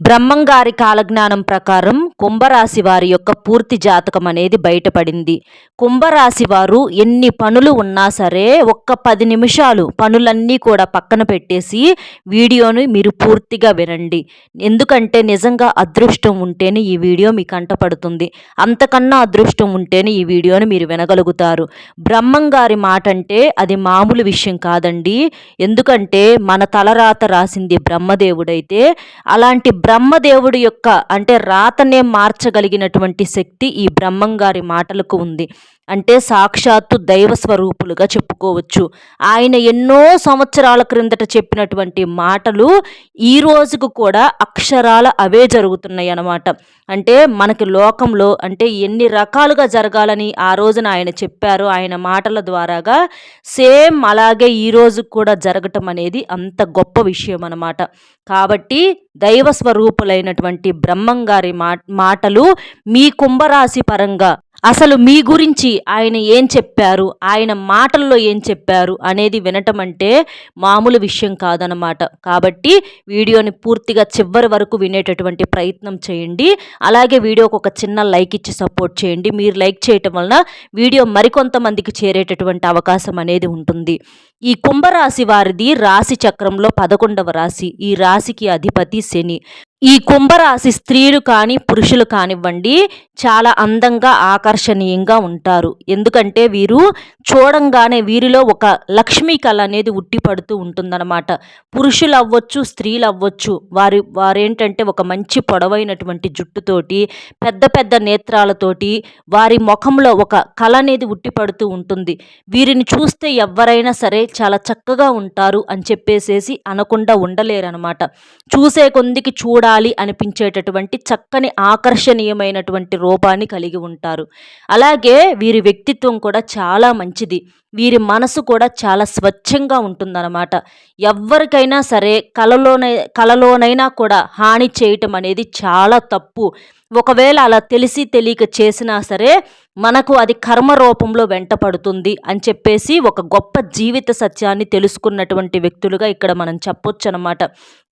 బ్రహ్మంగారి కాలజ్ఞానం ప్రకారం కుంభరాశి వారి యొక్క పూర్తి జాతకం అనేది బయటపడింది. కుంభరాశి వారు ఎన్ని పనులు ఉన్నా సరే ఒక్క పది నిమిషాలు పనులన్నీ కూడా పక్కన పెట్టేసి వీడియోని మీరు పూర్తిగా వినండి. ఎందుకంటే నిజంగా అదృష్టం ఉంటేనే ఈ వీడియో మీకు కంటపడుతుంది అంతకన్నా అదృష్టం ఉంటేనే ఈ వీడియోని మీరు వినగలుగుతారు. బ్రహ్మంగారి మాట అంటే అది మామూలు విషయం కాదండి. ఎందుకంటే మన తలరాత రాసింది బ్రహ్మదేవుడైతే అలాంటి బ్రహ్మదేవుడి యొక్క అంటే రాతనే మార్చగలిగినటువంటి శక్తి ఈ బ్రహ్మంగారి మాటలకు ఉంది. అంటే సాక్షాత్తు దైవ స్వరూపులుగా చెప్పుకోవచ్చు. ఆయన ఎన్నో సంవత్సరాల క్రిందట చెప్పినటువంటి మాటలు ఈ రోజుకు కూడా అక్షరాల అవే జరుగుతున్నాయి అన్నమాట. అంటే మనకి లోకంలో అంటే ఎన్ని రకాలుగా జరగాలని ఆ రోజున ఆయన చెప్పారు. ఆయన మాటల ద్వారాగా సేమ్ అలాగే ఈ రోజు కూడా జరగటం అనేది అంత గొప్ప విషయం అన్నమాట. కాబట్టి దైవ స్వరూపులైనటువంటి బ్రహ్మంగారి మా మాటలు మీ కుంభరాశి పరంగా అసలు మీ గురించి ఆయన ఏం చెప్పారు? ఆయన మాటల్లో ఏం చెప్పారు? అనేది వినటం అంటే మామూలు విషయం కాదనమాట కాబట్టి వీడియోని పూర్తిగా చివరి వరకు వినేటటువంటి ప్రయత్నం చేయండి. అలాగే వీడియోకి ఒక చిన్న లైక్ ఇచ్చి సపోర్ట్ చేయండి. మీరు లైక్ చేయటం వలన వీడియో మరికొంతమందికి చేరేటటువంటి అవకాశం అనేది ఉంటుంది. ఈ కుంభరాశి వారిది రాశి చక్రంలో పదకొండవ రాశి. ఈ రాశికి అధిపతి శని. ఈ కుంభరాశి స్త్రీలు కానీ పురుషులు కానివ్వండి చాలా అందంగా ఆకర్షణీయంగా ఉంటారు. ఎందుకంటే వీరు చూడంగానే వీరిలో ఒక లక్ష్మీ కళ అనేది ఉట్టిపడుతూ ఉంటుందన్నమాట. పురుషులు అవ్వచ్చు స్త్రీలు అవ్వచ్చు వారి వారేంటంటే ఒక మంచి పొడవైనటువంటి జుట్టుతోటి పెద్ద పెద్ద నేత్రాలతోటి వారి ముఖంలో ఒక కళ అనేది ఉట్టిపడుతూ ఉంటుంది. వీరిని చూస్తే ఎవరైనా సరే చాలా చక్కగా ఉంటారు అని చెప్పేసేసి అనకుండా ఉండలేరనమాట చూసే కొందికి చూడాలి అనిపించేటటువంటి చక్కని ఆకర్షణీయమైనటువంటి రూపాన్ని కలిగి ఉంటారు. అలాగే వీరి వ్యక్తిత్వం కూడా చాలా మంచిది. వీరి మనసు కూడా చాలా స్వచ్ఛంగా ఉంటుందన్నమాట. ఎవరికైనా సరే కలలోనై కలలోనైనా కూడా హాని చేయటం అనేది చాలా తప్పు. ఒకవేళ అలా తెలిసి తెలియక చేసినా సరే మనకు అది కర్మ రూపంలో వెంటపడుతుంది అని చెప్పేసి ఒక గొప్ప జీవిత సత్యాన్ని తెలుసుకున్నటువంటి వ్యక్తులుగా ఇక్కడ మనం చెప్పొచ్చు అనమాట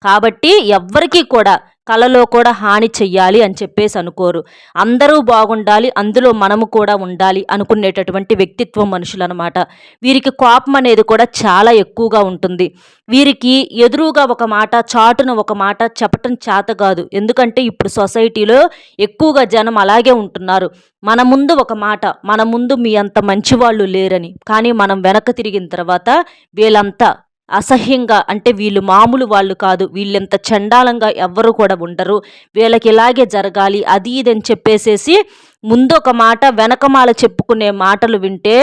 కాబట్టి ఎవ్వరికీ కూడా కళలో కూడా హాని చెయ్యాలి అని చెప్పేసి అనుకోరు. అందరూ బాగుండాలి అందులో మనము కూడా ఉండాలి అనుకునేటటువంటి వ్యక్తిత్వం మనుషులు అనమాట వీరికి కోపం అనేది కూడా చాలా ఎక్కువగా ఉంటుంది. వీరికి ఎదురుగా ఒక మాట చాటున ఒక మాట చెప్పటం చేత కాదు. ఎందుకంటే ఇప్పుడు సొసైటీలో ఎక్కువగా జనం అలాగే ఉంటున్నారు. మన ముందు ఒక మాట మన ముందు మీ అంత మంచివాళ్ళు లేరని. కానీ మనం వెనక తిరిగిన తర్వాత వీళ్ళంతా అసహ్యంగా అంటే వీళ్ళు మామూలు వాళ్ళు కాదు. వీళ్ళెంత చండాలంగా ఎవ్వరు కూడా ఉండరు. వీళ్ళకి ఇలాగే జరగాలి అది ఇది అని చెప్పేసేసి ముందు ఒక మాట వెనకమాల చెప్పుకునే మాటలు వింటే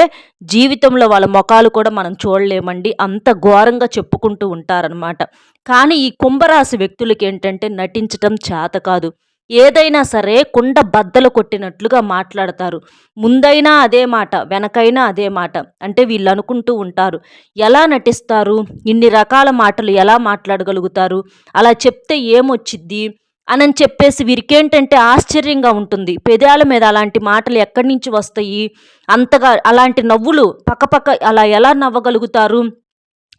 జీవితంలో వాళ్ళ ముఖాలు కూడా మనం చూడలేమండి. అంత ఘోరంగా చెప్పుకుంటూ ఉంటారనమాట కానీ ఈ కుంభరాశి వ్యక్తులకి ఏంటంటే నటించటం చేత కాదు. ఏదైనా సరే కుండ బద్దలు కొట్టినట్లుగా మాట్లాడతారు. ముందైనా అదే మాట వెనకైనా అదే మాట అంటే వీళ్ళు అనుకుంటూ ఉంటారు. ఎలా నటిస్తారు? ఇన్ని రకాల మాటలు ఎలా మాట్లాడగలుగుతారు? అలా చెప్తే ఏమొచ్చిద్ది? అని చెప్పేసి వీరికేంటంటే ఆశ్చర్యంగా ఉంటుంది. పెదాల మీద అలాంటి మాటలు ఎక్కడి నుంచి వస్తాయి? అంతగా అలాంటి నవ్వులు పక్కపక్క అలా ఎలా నవ్వగలుగుతారు?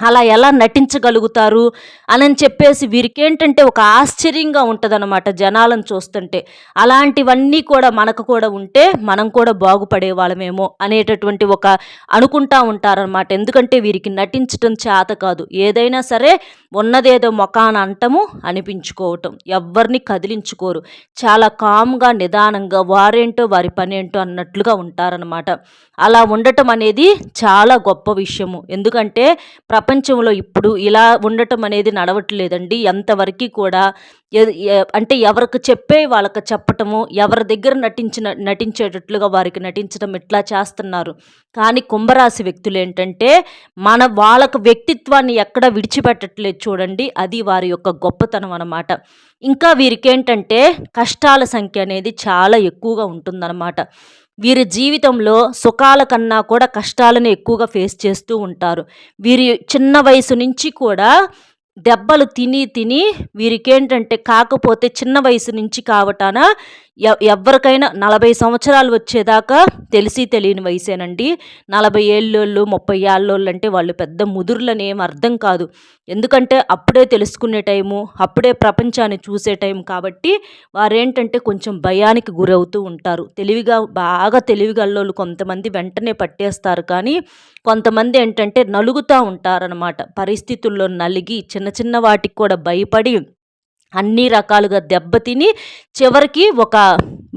అలా ఎలా నటించగలుగుతారు అని చెప్పేసి వీరికేంటంటే ఒక ఆశ్చర్యంగా ఉంటుందన్నమాట జనాలను చూస్తుంటే. అలాంటివన్నీ కూడా మనకు కూడా ఉంటే మనం కూడా బాగుపడే వాళ్ళమేమో అనేటటువంటి ఒక అనుకుంటా ఉంటారనమాట ఎందుకంటే వీరికి నటించటం చేత కాదు. ఏదైనా సరే ఉన్నదేదో మొఖాన అంటము అనిపించుకోవటం. ఎవరిని కదిలించుకోరు. చాలా కామ్గా నిదానంగా వారేంటో వారి పనేంటో అన్నట్లుగా ఉంటారనమాట అలా ఉండటం అనేది చాలా గొప్ప విషయము. ఎందుకంటే ప్రపంచ ప్రపంచంలో ఇప్పుడు ఇలా ఉండటం అనేది నడవట్లేదండి. ఎంతవరకు కూడా అంటే ఎవరికి చెప్పే వాళ్ళకి చెప్పటము ఎవరి దగ్గర నటించిన నటించేటట్లుగా వారికి నటించడం ఇట్లా చేస్తున్నారు. కానీ కుంభరాశి వ్యక్తులు ఏంటంటే మన వాళ్ళకు వ్యక్తిత్వాన్ని ఎక్కడ విడిచిపెట్టట్లేదు చూడండి. అది వారి యొక్క గొప్పతనం అన్నమాట. ఇంకా వీరికి ఏంటంటే కష్టాల సంఖ్య అనేది చాలా ఎక్కువగా ఉంటుందన్నమాట. వీరి జీవితంలో సుఖాల కన్నా కూడా కష్టాలను ఎక్కువగా ఫేస్ చేస్తూ ఉంటారు. వీరి చిన్న వయసు నుంచి కూడా దెబ్బలు తిని తిని వీరికేంటంటే కాకపోతే చిన్న వయసు నుంచి కావటాన ఎవరికైనా నలభై సంవత్సరాలు వచ్చేదాకా తెలిసి తెలియని వయసేనండి. నలభై ఏళ్ళోళ్ళు ముప్పై ఏళ్ళోళ్ళు అంటే వాళ్ళు పెద్ద ముదురులని ఏం అర్థం కాదు. ఎందుకంటే అప్పుడే తెలుసుకునే టైము అప్పుడే ప్రపంచాన్ని చూసే టైం కాబట్టి వారేంటంటే కొంచెం భయానికి గురవుతూ ఉంటారు. తెలివిగా బాగా తెలివిగల్లోళ్ళు కొంతమంది వెంటనే పట్టేస్తారు కానీ కొంతమంది ఏంటంటే నలుగుతూ ఉంటారనమాట పరిస్థితుల్లో నలిగి చిన్న చిన్న వాటికి కూడా భయపడి అన్ని రకాలుగా దెబ్బతిని చివరికి ఒక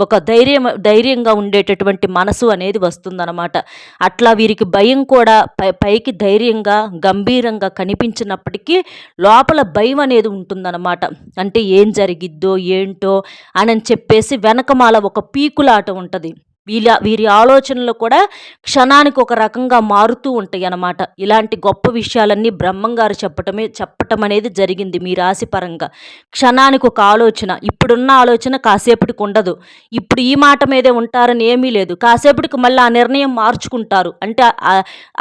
ఒక ధైర్యం ధైర్యంగా ఉండేటటువంటి మనసు అనేది వస్తుందన్నమాట. అట్లా వీరికి భయం కూడా పై పైకి ధైర్యంగా గంభీరంగా కనిపించినప్పటికీ లోపల భయం అనేది ఉంటుందన్నమాట. అంటే ఏం జరిగిద్దో ఏంటో అని చెప్పేసి వెనకమాల ఒక పీకులాట ఉంటుంది. వీళ్ళ వీరి ఆలోచనలు కూడా క్షణానికి ఒక రకంగా మారుతూ ఉంటాయి అన్నమాట ఇలాంటి గొప్ప విషయాలన్నీ బ్రహ్మంగారు చెప్పటమే చెప్పటం అనేది జరిగింది మీ రాశి పరంగా. క్షణానికి ఒక ఆలోచన ఇప్పుడున్న ఆలోచన కాసేపటికి ఉండదు. ఇప్పుడు ఈ మాట మీదే ఉంటారని ఏమీ లేదు. కాసేపటికి మళ్ళీ ఆ నిర్ణయం మార్చుకుంటారు. అంటే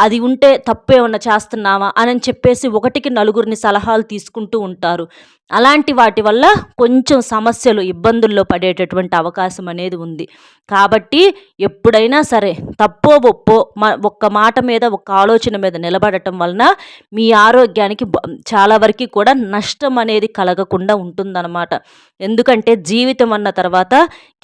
అది ఉంటే తప్పేమన్నా చేస్తున్నామా అని చెప్పేసి ఒకటికి నలుగురిని సలహాలు తీసుకుంటూ ఉంటారు. అలాంటి వాటి వల్ల కొంచెం సమస్యలు ఇబ్బందుల్లో పడేటటువంటి అవకాశం అనేది ఉంది. కాబట్టి ఎప్పుడైనా సరే తప్పో ఒప్పో ఒక్క మాట మీద ఒక్క ఆలోచన మీద నిలబడటం వలన మీ ఆరోగ్యానికి చాలా వరకు కూడా నష్టం అనేది కలగకుండా ఉంటుందన్నమాట. ఎందుకంటే జీవితం అన్న తర్వాత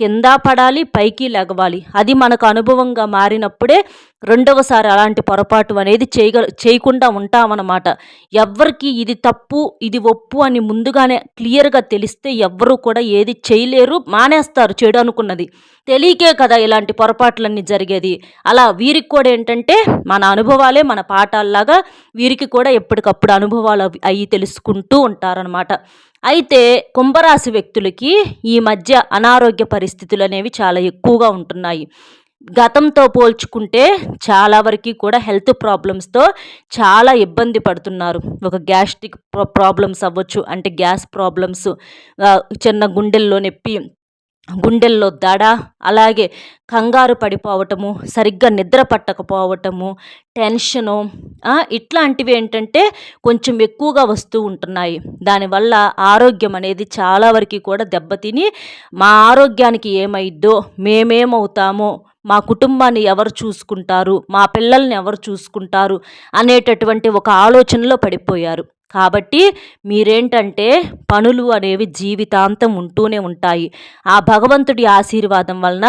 కింద పడాలి పైకి లెగవాలి అది మనకు అనుభవంగా మారినప్పుడే రెండవసారి అలాంటి పొరపాటు అనేది చేయగల చేయకుండా ఉంటామన్నమాట. ఎవరికి ఇది తప్పు ఇది ఒప్పు అని ముందుగానే క్లియర్గా తెలిస్తే ఎవ్వరూ కూడా ఏది చేయలేరు మానేస్తారు చెడు అనుకున్నది. తెలియకే కదా ఇలాంటి పొరపాట్లన్నీ జరిగేది. అలా వీరికి కూడా ఏంటంటే మన అనుభవాలే మన పాఠాల్లాగా వీరికి కూడా ఎప్పటికప్పుడు అనుభవాలు అవి తెలుసుకుంటూ ఉంటారనమాట అయితే కుంభరాశి వ్యక్తులకి ఈ మధ్య అనారోగ్య పరిస్థితులు అనేవి చాలా ఎక్కువగా ఉంటున్నాయి. గతంతో పోల్చుకుంటే చాలా వరకు కూడా హెల్త్ ప్రాబ్లమ్స్తో చాలా ఇబ్బంది పడుతున్నారు. ఒక గ్యాస్ట్రిక్ ప్రాబ్లమ్స్ అవ్వచ్చు అంటే గ్యాస్ ప్రాబ్లమ్స్ చిన్న గుండెల్లో నొప్పి గుండెల్లో దడ అలాగే కంగారు పడిపోవటము సరిగ్గా నిద్ర పట్టకపోవటము టెన్షను ఇట్లాంటివి ఏంటంటే కొంచెం ఎక్కువగా వస్తూ ఉంటున్నాయి. దానివల్ల ఆరోగ్యం అనేది చాలా వరకు కూడా దెబ్బతిని మా ఆరోగ్యానికి ఏమైద్దో మేమేమవుతామో మా కుటుంబాన్ని ఎవరు చూసుకుంటారు? మా పిల్లల్ని ఎవరు చూసుకుంటారు? అనేటటువంటి ఒక ఆలోచనలో పడిపోయారు. కాబట్టి మీరేంటంటే పనులు అనేవి జీవితాంతం ఉంటూనే ఉంటాయి. ఆ భగవంతుడి ఆశీర్వాదం వలన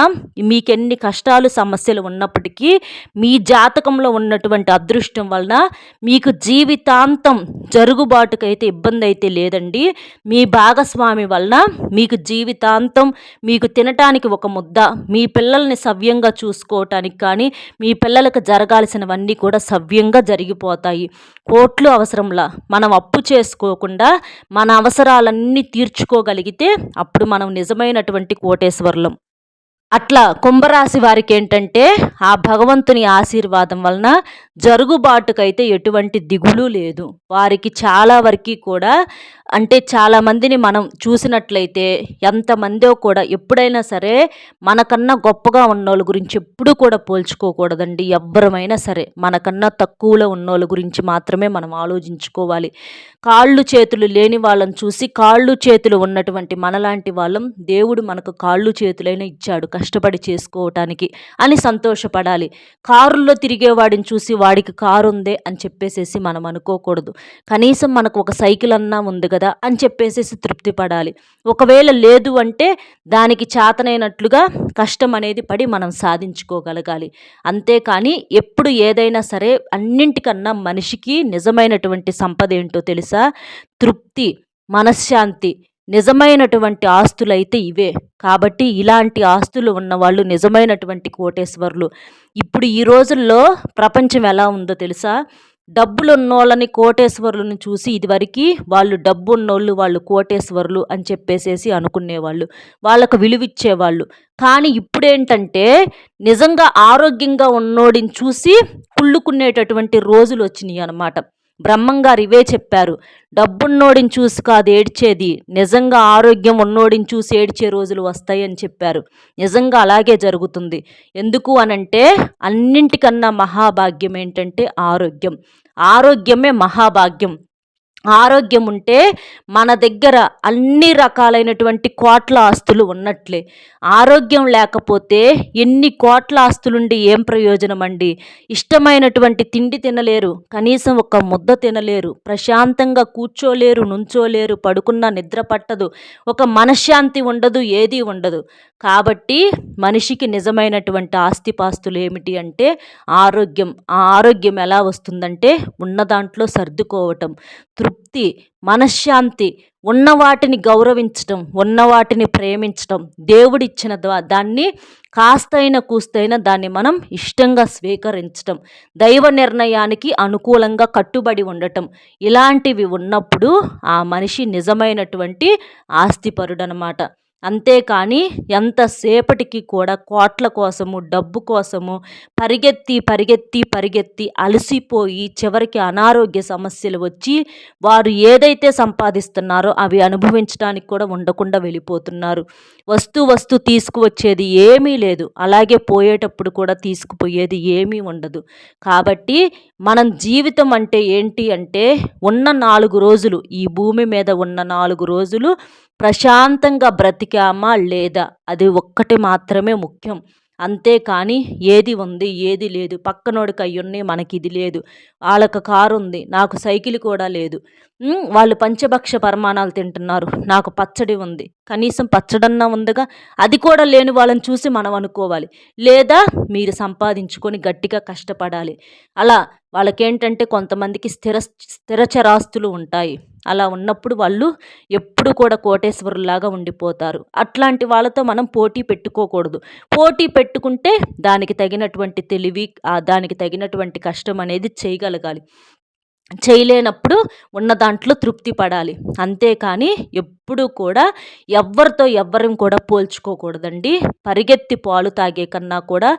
మీకెన్ని కష్టాలు సమస్యలు ఉన్నప్పటికీ మీ జాతకంలో ఉన్నటువంటి అదృష్టం వలన మీకు జీవితాంతం జరుగుబాటుకైతే ఇబ్బంది అయితే లేదండి. మీ భాగస్వామి వలన మీకు జీవితాంతం మీకు తినటానికి ఒక ముద్ద మీ పిల్లల్ని సవ్యంగా చూసుకోవటానికి కానీ మీ పిల్లలకు జరగాల్సినవన్నీ కూడా సవ్యంగా జరిగిపోతాయి. కోట్లు అవసరంలా. మనం మనం అప్పు చేసుకోకుండా మన అవసరాలన్నీ తీర్చుకోగలిగితే అప్పుడు మనం నిజమైనటువంటి కోటేశ్వర్లం. అట్లా కుంభరాశి వారికి ఏంటంటే ఆ భగవంతుని ఆశీర్వాదం వలన జరుగుబాటుకైతే ఎటువంటి దిగులు లేదు. వారికి చాలా వరకు కూడా అంటే చాలామందిని మనం చూసినట్లయితే ఎంతమందో కూడా ఎప్పుడైనా సరే మనకన్నా గొప్పగా ఉన్నోళ్ళ గురించి ఎప్పుడూ కూడా పోల్చుకోకూడదండి. ఎవ్వరమైనా సరే మనకన్నా తక్కువలో ఉన్నోళ్ళ గురించి మాత్రమే మనం ఆలోచించుకోవాలి. కాళ్ళు చేతులు లేని వాళ్ళని చూసి కాళ్ళు చేతులు ఉన్నటువంటి మనలాంటి వాళ్ళం దేవుడు మనకు కాళ్ళు చేతులైనా ఇచ్చాడు. కష్టపడి చేసుకోవటానికి అని సంతోషపడాలి. కారుల్లో తిరిగేవాడిని చూసి వాడికి కారు ఉందే అని చెప్పేసేసి మనం అనుకోకూడదు. కనీసం మనకు ఒక సైకిల్ అన్నా ఉంది కదా అని చెప్పేసేసి తృప్తి పడాలి ఒకవేళ లేదు అంటే దానికి చేతనైనట్లుగా కష్టం అనేది పడి మనం సాధించుకోగలగాలి. అంతేకాని ఎప్పుడు ఏదైనా సరే అన్నింటికన్నా మనిషికి నిజమైనటువంటి సంపద ఏంటో తెలుసా? తృప్తి మనశ్శాంతి నిజమైనటువంటి ఆస్తులైతే ఇవే. కాబట్టి ఇలాంటి ఆస్తులు ఉన్నవాళ్ళు నిజమైనటువంటి కోటేశ్వర్లు. ఇప్పుడు ఈ రోజుల్లో ప్రపంచం ఎలా ఉందో తెలుసా? డబ్బులు ఉన్నోళ్ళని కోటేశ్వరులను చూసి ఇదివరకు వాళ్ళు డబ్బు ఉన్నోళ్ళు వాళ్ళు కోటేశ్వరులు అని చెప్పేసేసి అనుకునేవాళ్ళు. వాళ్ళకు విలువిచ్చేవాళ్ళు. కానీ ఇప్పుడేంటంటే నిజంగా ఆరోగ్యంగా ఉన్నోడిని చూసి కుళ్ళుకునేటటువంటి రోజులు వచ్చినాయి అన్నమాట బ్రహ్మంగారు ఇవే చెప్పారు. డబ్బున్నోడిని చూసి కాదు ఏడ్చేది నిజంగా ఆరోగ్యం ఉన్నోడిని చూసి ఏడ్చే రోజులు వస్తాయని చెప్పారు. నిజంగా అలాగే జరుగుతుంది. ఎందుకు అనంటే అన్నింటికన్నా మహాభాగ్యం ఏంటంటే ఆరోగ్యం. ఆరోగ్యమే మహాభాగ్యం. ఆరోగ్యం ఉంటే మన దగ్గర అన్ని రకాలైనటువంటి కోట్ల ఆస్తులు ఉన్నట్లే. ఆరోగ్యం లేకపోతే ఎన్ని కోట్ల ఆస్తులుండి ఏం ప్రయోజనం అండి ఇష్టమైనటువంటి తిండి తినలేరు కనీసం ఒక ముద్ద తినలేరు ప్రశాంతంగా కూర్చోలేరు నుంచోలేరు పడుకున్న నిద్ర పట్టదు ఒక మనశ్శాంతి ఉండదు ఏది ఉండదు. కాబట్టి మనిషికి నిజమైనటువంటి ఆస్తిపాస్తులు ఏమిటి అంటే ఆరోగ్యం. ఆ ఆరోగ్యం ఎలా వస్తుందంటే ఉన్న దాంట్లో సర్దుకోవటం తృప్తి మనశ్శాంతి ఉన్న వాటిని గౌరవించటం ఉన్న వాటిని ప్రేమించటం దేవుడిచ్చిన దాన్ని కాస్తైన కూస్తైన దాన్ని మనం ఇష్టంగా స్వీకరించటం దైవ నిర్ణయానికి అనుకూలంగా కట్టుబడి ఉండటం ఇలాంటివి ఉన్నప్పుడు ఆ మనిషి నిజమైనటువంటి ఆస్తిపరుడనమాట. అంతేకాని ఎంతసేపటికి కూడా కోట్ల కోసము డబ్బు కోసము పరిగెత్తి పరిగెత్తి పరిగెత్తి అలసిపోయి చివరికి అనారోగ్య సమస్యలు వచ్చి వారు ఏదైతే సంపాదిస్తున్నారో అవి అనుభవించడానికి కూడా ఉండకుండా వెళ్ళిపోతున్నారు. వస్తు వస్తు తీసుకువచ్చేది ఏమీ లేదు. అలాగే పోయేటప్పుడు కూడా తీసుకుపోయేది ఏమీ ఉండదు. కాబట్టి మనం జీవితం అంటే ఏంటి అంటే ఉన్న నాలుగు రోజులు ఈ భూమి మీద ఉన్న నాలుగు రోజులు ప్రశాంతంగా బ్రతికి బ్రతికామా లేదా? అది ఒక్కటి మాత్రమే ముఖ్యం. అంతేకాని ఏది ఉంది ఏది లేదు. పక్కనోడికి అయ్యున్నాయి మనకి ఇది లేదు. వాళ్ళకి కారు ఉంది నాకు సైకిల్ కూడా లేదు. వాళ్ళు పంచభక్ష పరమాణాలు తింటున్నారు. నాకు పచ్చడి ఉంది. కనీసం పచ్చడన్నా ఉందిగా. అది కూడా లేని వాళ్ళని చూసి మనం అనుకోవాలి. లేదా మీరు సంపాదించుకొని గట్టిగా కష్టపడాలి. అలా వాళ్ళకేంటంటే కొంతమందికి స్థిర స్థిరచరాస్తులు ఉంటాయి. అలా ఉన్నప్పుడు వాళ్ళు ఎప్పుడు కూడా కోటేశ్వరులాగా ఉండిపోతారు. అట్లాంటి వాళ్ళతో మనం పోటీ పెట్టుకోకూడదు. పోటీ పెట్టుకుంటే దానికి తగినటువంటి తెలివి దానికి తగినటువంటి కష్టం అనేది చేయగలగాలి. చేయలేనప్పుడు ఉన్న దాంట్లో తృప్తి పడాలి. అంతేకాని ఎప్పుడూ కూడా ఎవ్వరితో ఎవ్వరం కూడా పోల్చుకోకూడదండి. పరిగెత్తి పాలు తాగే కన్నా కూడా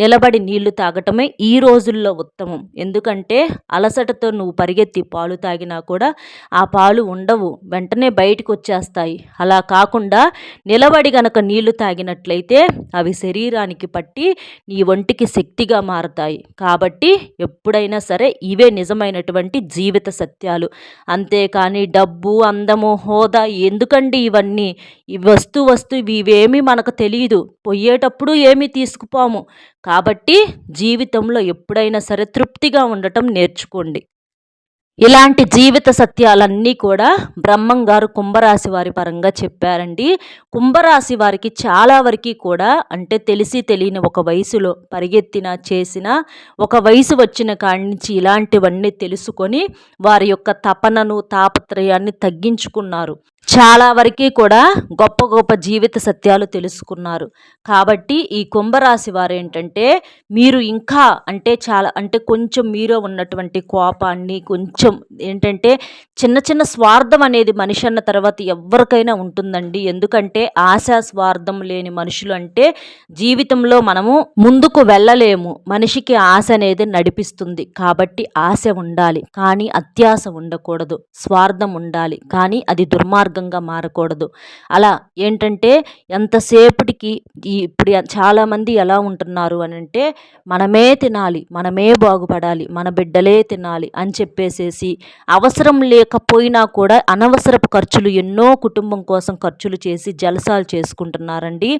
నిలబడి నీళ్ళు తాగటమే ఈ రోజుల్లో ఉత్తమం. ఎందుకంటే అలసటతో నువ్వు పరిగెత్తి పాలు తాగినా కూడా ఆ పాలు ఉండవు వెంటనే బయటకు వచ్చేస్తాయి. అలా కాకుండా నిలబడి గనక నీళ్ళు తాగినట్లయితే అవి శరీరానికి పట్టి నీ ఒంటికి శక్తిగా మారతాయి. కాబట్టి ఎప్పుడైనా సరే ఇవే నిజమైనటువంటి జీవిత సత్యాలు. అంతేకాని డబ్బు అందము హోదా ఎందుకండి ఇవన్నీ? ఈ వస్తు వస్తు ఇవేమీ మనకు తెలియదు పోయేటప్పుడు ఏమీ తీసుకుపోము. కాబట్టి జీవితంలో ఎప్పుడైనా సరే తృప్తిగా ఉండటం నేర్చుకోండి. ఇలాంటి జీవిత సత్యాలన్నీ కూడా బ్రహ్మం గారు కుంభరాశి వారి పరంగా చెప్పారండి. కుంభరాశి వారికి చాలా వరకు కూడా అంటే తెలిసి తెలియని ఒక వయసులో పరిగెత్తిన చేసిన ఒక వయసు వచ్చిన కాడి నుంచి ఇలాంటివన్నీ తెలుసుకొని వారి యొక్క తపనను తాపత్రయాన్ని తగ్గించుకున్నారు. చాలా వరకు కూడా గొప్ప గొప్ప జీవిత సత్యాలు తెలుసుకున్నారు. కాబట్టి ఈ కుంభరాశి వారు ఏంటంటే మీరు ఇంకా అంటే చాలా అంటే కొంచెం మీలో ఉన్నటువంటి కోపాన్ని కొంచెం ఏంటంటే చిన్న చిన్న స్వార్థం అనేది మనిషి అన్న తర్వాత ఎవరికైనా ఉంటుందండి. ఎందుకంటే ఆశా స్వార్థం లేని మనుషులు అంటే జీవితంలో మనము ముందుకు వెళ్ళలేము. మనిషికి ఆశ అనేది నడిపిస్తుంది. కాబట్టి ఆశ ఉండాలి. కానీ అత్యాశ ఉండకూడదు. స్వార్థం ఉండాలి. కానీ అది దుర్మార్గం మార్గంగా మారకూడదు. అలా ఏంటంటే ఎంతసేపటికి ఈ ఇప్పుడు చాలామంది ఎలా ఉంటున్నారు అని అంటే మనమే తినాలి మనమే బాగుపడాలి మన బిడ్డలే తినాలి అని చెప్పేసేసి అవసరం లేకపోయినా కూడా అనవసరపు ఖర్చులు ఎన్నో కుటుంబం కోసం ఖర్చులు చేసి జలసాలు చేసుకుంటున్నారండి.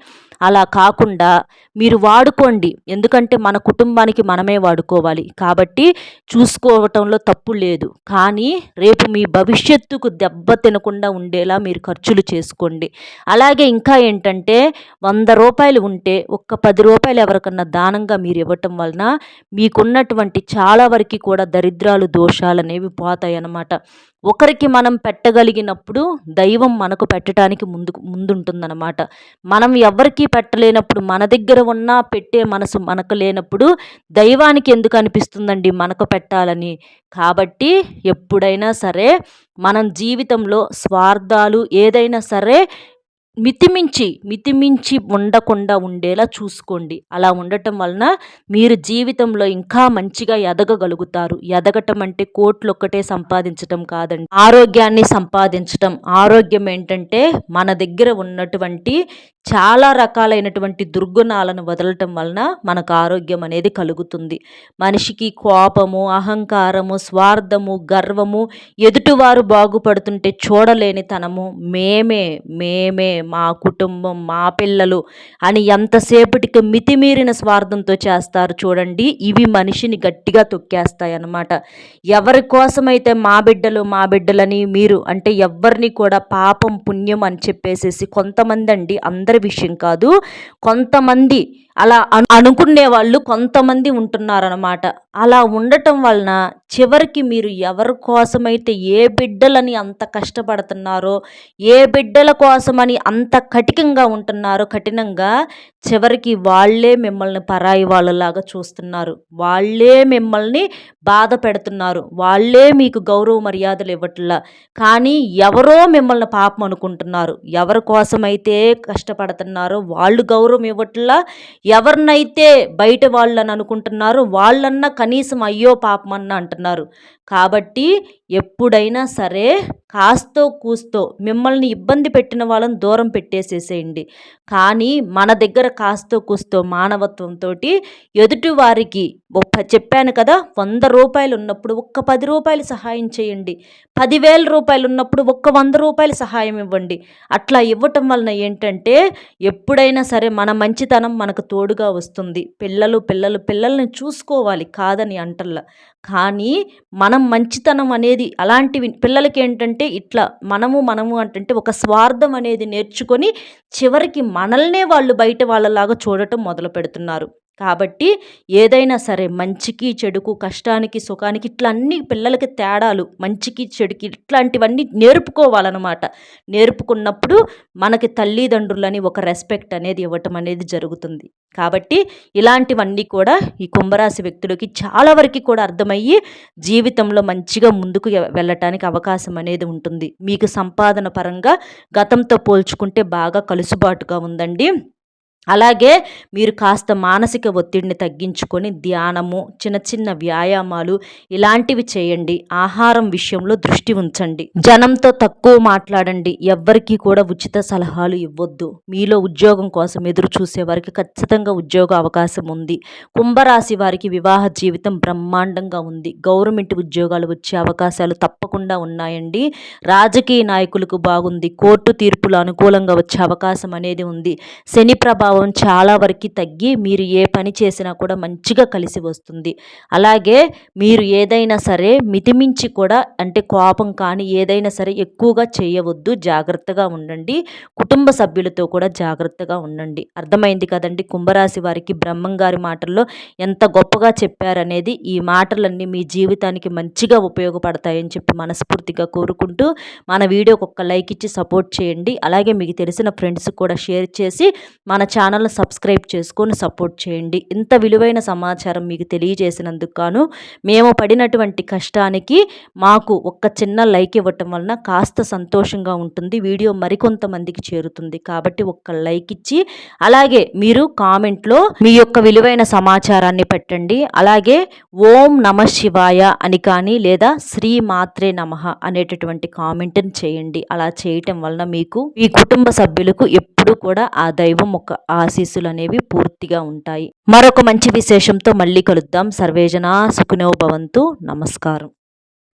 అలా కాకుండా మీరు వాడుకోండి. ఎందుకంటే మన కుటుంబానికి మనమే వాడుకోవాలి. కాబట్టి చూసుకోవటంలో తప్పు లేదు. కానీ రేపు మీ భవిష్యత్తుకు దెబ్బ తినకుండా ఉండేలా ఉండేలా మీరు ఖర్చులు చేసుకోండి. అలాగే ఇంకా ఏంటంటే వంద రూపాయలు ఉంటే ఒక్క పది రూపాయలు ఎవరికన్నా దానంగా మీరు ఇవ్వటం వలన మీకున్నటువంటి చాలా వరకు కూడా దరిద్రాలు దోషాలు అనేవి పోతాయి అన్నమాట ఒకరికి మనం పెట్టగలిగినప్పుడు దైవం మనకు పెట్టడానికి ముందు ముందుంటుందన్నమాట. మనం ఎవరికీ పెట్టలేనప్పుడు మన దగ్గర ఉన్నా పెట్టే మనసు మనకు లేనప్పుడు దైవానికి ఎందుకు అనిపిస్తుందండి మనకు పెట్టాలని? కాబట్టి ఎప్పుడైనా సరే మనం జీవితంలో స్వార్థాలు ఏదైనా సరే మితిమించి మితిమించి ఉండకుండా ఉండేలా చూసుకోండి. అలా ఉండటం వలన మీరు జీవితంలో ఇంకా మంచిగా ఎదగగలుగుతారు. ఎదగటం అంటే కోట్లు ఒక్కటే సంపాదించటం కాదండి. ఆరోగ్యాన్ని సంపాదించటం. ఆరోగ్యం ఏంటంటే మన దగ్గర ఉన్నటువంటి చాలా రకాలైనటువంటి దుర్గుణాలను వదలటం వలన మనకు ఆరోగ్యం అనేది కలుగుతుంది. మనిషికి కోపము అహంకారము స్వార్థము గర్వము ఎదుటివారు బాగుపడుతుంటే చూడలేని తనము మేమే మేమే మా కుటుంబం మా పిల్లలు అని ఎంతసేపటికి మితిమీరిన స్వార్థంతో చేస్తారు చూడండి. ఇవి మనిషిని గట్టిగా తొక్కేస్తాయి అన్నమాట ఎవరి కోసమైతే మా బిడ్డలు మా బిడ్డలని మీరు అంటే ఎవరిని కూడా పాపం పుణ్యం అని చెప్పేసేసి కొంతమంది అండి అందరి విషయం కాదు. కొంతమంది అలా అనుకునే వాళ్ళు కొంతమంది ఉంటున్నారనమాట అలా ఉండటం వలన చివరికి మీరు ఎవరి కోసమైతే ఏ బిడ్డలని అంత కష్టపడుతున్నారో ఏ బిడ్డల కోసమని అంత కఠినంగా ఉంటున్నారో కఠినంగా చివరికి వాళ్ళే మిమ్మల్ని పరాయి వాళ్ళలాగా చూస్తున్నారు. వాళ్ళే మిమ్మల్ని బాధ పెడుతున్నారు. వాళ్ళే మీకు గౌరవ మర్యాదలు ఇవ్వట్లా. కానీ ఎవరో మిమ్మల్ని పాపం అనుకుంటున్నారు. ఎవరి కోసమైతే కష్టపడుతున్నారో వాళ్ళు గౌరవం ఇవ్వట్లా ఎవరినైతే బయట వాళ్ళని అనుకుంటున్నారో వాళ్ళన్నా కనీసం అయ్యో పాపమన్నా అంటున్నారు. కాబట్టి ఎప్పుడైనా సరే కాస్తో కూస్తో మిమ్మల్ని ఇబ్బంది పెట్టిన వాళ్ళని దూరం పెట్టేసేసేయండి. కానీ మన దగ్గర కాస్తో కూస్తో మానవత్వంతో ఎదుటివారికి చెప్పాను కదా వంద రూపాయలు ఉన్నప్పుడు ఒక్క పది రూపాయలు సహాయం చేయండి. పదివేల రూపాయలు ఉన్నప్పుడు ఒక్క వంద రూపాయలు సహాయం ఇవ్వండి. అట్లా ఇవ్వటం వలన ఏంటంటే ఎప్పుడైనా సరే మన మంచితనం మనకు తోడుగా వస్తుంది. పిల్లలు పిల్లలు పిల్లల్ని చూసుకోవాలి కాదని అంటల్లా. కానీ మనం మంచితనం అనేది అలాంటివి పిల్లలకి ఏంటంటే ఇట్లా మనము మనము అంటే ఒక స్వార్థం అనేది నేర్చుకొని చివరికి మనల్నే వాళ్ళు బయట వాళ్ళలాగా చూడటం మొదలు పెడుతున్నారు కాబట్టి ఏదైనా సరే మంచికి చెడుకు కష్టానికి సుఖానికి ఇట్లా అన్ని పిల్లలకి తేడాలు మంచికి చెడుకి ఇట్లాంటివన్నీ నేర్పుకోవాలన్నమాట. నేర్పుకున్నప్పుడు మనకి తల్లిదండ్రులని ఒక రెస్పెక్ట్ అనేది ఇవ్వటం అనేది జరుగుతుంది. కాబట్టి ఇలాంటివన్నీ కూడా ఈ కుంభరాశి వ్యక్తులకి చాలా వరకు కూడా అర్థమయ్యి జీవితంలో మంచిగా ముందుకు వెళ్ళటానికి అవకాశం అనేది ఉంటుంది. మీకు సంపాదన పరంగా గతంతో పోల్చుకుంటే బాగా కలుసుబాటుగా ఉందండి. అలాగే మీరు కాస్త మానసిక ఒత్తిడిని తగ్గించుకొని ధ్యానము చిన్న చిన్న వ్యాయామాలు ఇలాంటివి చేయండి. ఆహారం విషయంలో దృష్టి ఉంచండి. జనంతో తక్కువ మాట్లాడండి. ఎవ్వరికీ కూడా ఉచిత సలహాలు ఇవ్వద్దు. మీలో ఉద్యోగం కోసం ఎదురు చూసే వారికి ఖచ్చితంగా ఉద్యోగ అవకాశం ఉంది. కుంభరాశి వారికి వివాహ జీవితం బ్రహ్మాండంగా ఉంది. గవర్నమెంట్ ఉద్యోగాలు వచ్చే అవకాశాలు తప్పకుండా ఉన్నాయండి. రాజకీయ నాయకులకు బాగుంది. కోర్టు తీర్పులు అనుకూలంగా వచ్చే అవకాశం అనేది ఉంది. శని ప్రభావం ప్రభావం చాలా వరకు తగ్గి మీరు ఏ పని చేసినా కూడా మంచిగా కలిసి వస్తుంది. అలాగే మీరు ఏదైనా సరే మితిమించి కూడా అంటే కోపం కానీ ఏదైనా సరే ఎక్కువగా చేయవద్దు. జాగ్రత్తగా ఉండండి. కుటుంబ సభ్యులతో కూడా జాగ్రత్తగా ఉండండి. అర్థమైంది కదండి? కుంభరాశి వారికి బ్రహ్మంగారి మాటల్లో ఎంత గొప్పగా చెప్పారనేది ఈ మాటలన్నీ మీ జీవితానికి మంచిగా ఉపయోగపడతాయని చెప్పి మనస్ఫూర్తిగా కోరుకుంటూ మన వీడియోకి ఒక లైక్ ఇచ్చి సపోర్ట్ చేయండి. అలాగే మీకు తెలిసిన ఫ్రెండ్స్ కూడా షేర్ చేసి మన ఛానల్ సబ్స్క్రైబ్ చేసుకొని సపోర్ట్ చేయండి. ఇంత విలువైన సమాచారం మీకు తెలియజేసినందుకు గాను మేము పడినటువంటి కష్టానికి మాకు ఒక్క చిన్న లైక్ ఇవ్వటం వలన కాస్త సంతోషంగా ఉంటుంది. వీడియో మరికొంతమందికి చేరుతుంది. కాబట్టి ఒక్క లైక్ ఇచ్చి అలాగే మీరు కామెంట్లో మీ యొక్క విలువైన సమాచారాన్ని పెట్టండి. అలాగే ఓం నమ శివాయ అని కానీ లేదా శ్రీ మాత్రే నమ అనేటటువంటి కామెంట్ని చేయండి. అలా చేయటం వలన మీకు మీ కుటుంబ సభ్యులకు ఎప్పుడు కూడా ఆ దైవం ఒక ఆశీస్సులు అనేవి పూర్తిగా ఉంటాయి. మరొక మంచి విశేషంతో మళ్ళీ కలుద్దాం. సర్వేజన సుఖినోభవంతు నమస్కారం.